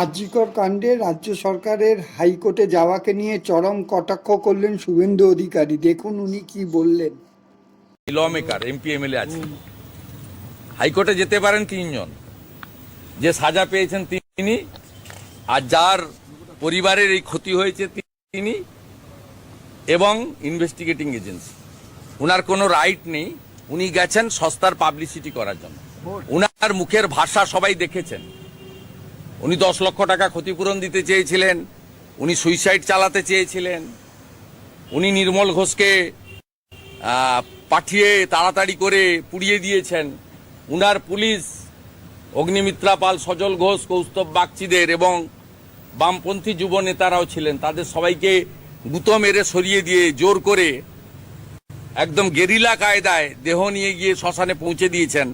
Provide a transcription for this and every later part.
আজিকর কাণ্ডে রাজ্য সরকারের হাইকোর্টে যাওয়াকে নিয়ে চরম কটাক্ষ করলেন শুভেন্দু অধিকারী। দেখুন উনি কি বললেন। ল মেকার এমপি এমএলএ আছে। হাইকোর্টে যেতে পারেন তিনজন। যে সাজা পেয়েছেন তিনি আর যার পরিবারের এই ক্ষতি হয়েছে তিনি এবং ইনভেস্টিগেটিং এজেন্সি উনার কোনো রাইট নেই। উনি গেছেন সস্তার পাবলিসিটি করার জন্য। উনার মুখের ভাষা সবাই দেখেছেন। উনি দশ লক্ষ টাকা ক্ষতিপূরণ দিতে চেয়েছিলেন, উনি সুইসাইড চালাতে চেয়েছিলেন, উনি নির্মল ঘোষকে পাঠিয়ে তাড়াতাড়ি করে পুড়িয়ে দিয়েছেন। উনার পুলিশ, অগ্নিমিত্রা পাল, সজল ঘোষ, কৌস্তব বাগচিদের এবং বামপন্থী যুব নেতারাও ছিলেন। তাদের সবাইকে গুতো মেরে সরিয়ে দিয়ে জোর করে একদম গেরিলা কায়দায় দেহ নিয়ে গিয়ে শ্মশানে পৌঁছে দিয়েছেন।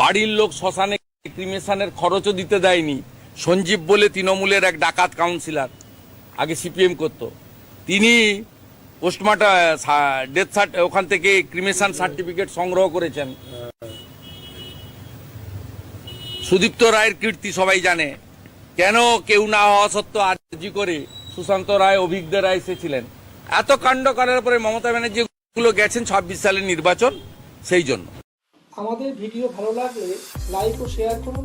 বাড়ির লোক শ্মশানে ক্রিমেশনের খরচও দিতে দেয়নি। সঞ্জীব বলে তৃণমূলের এক ডাকাত কাউন্সিলর, আগে সিপিএম করত। তিনি পোস্টমার্টম ডেথ ওখান থেকে ক্রিমেশন সার্টিফিকেট সংগ্রহ করেছেন। সুদীপ্ত রায়ের কীর্তি সবাই জানে। কেন কেউ না হওয়া সত্ত্বেও আর্জি করে সুশান্ত রায়, অভিজ্ঞ রায় এসেছিলেন। এত কাণ্ড করার পরে মমতা ব্যানার্জি গুলো গেছেন ছাব্বিশ সালের নির্বাচন, সেই জন্য। আমাদের ভিডিও ভালো লাগলে লাইক ও শেয়ার করুন।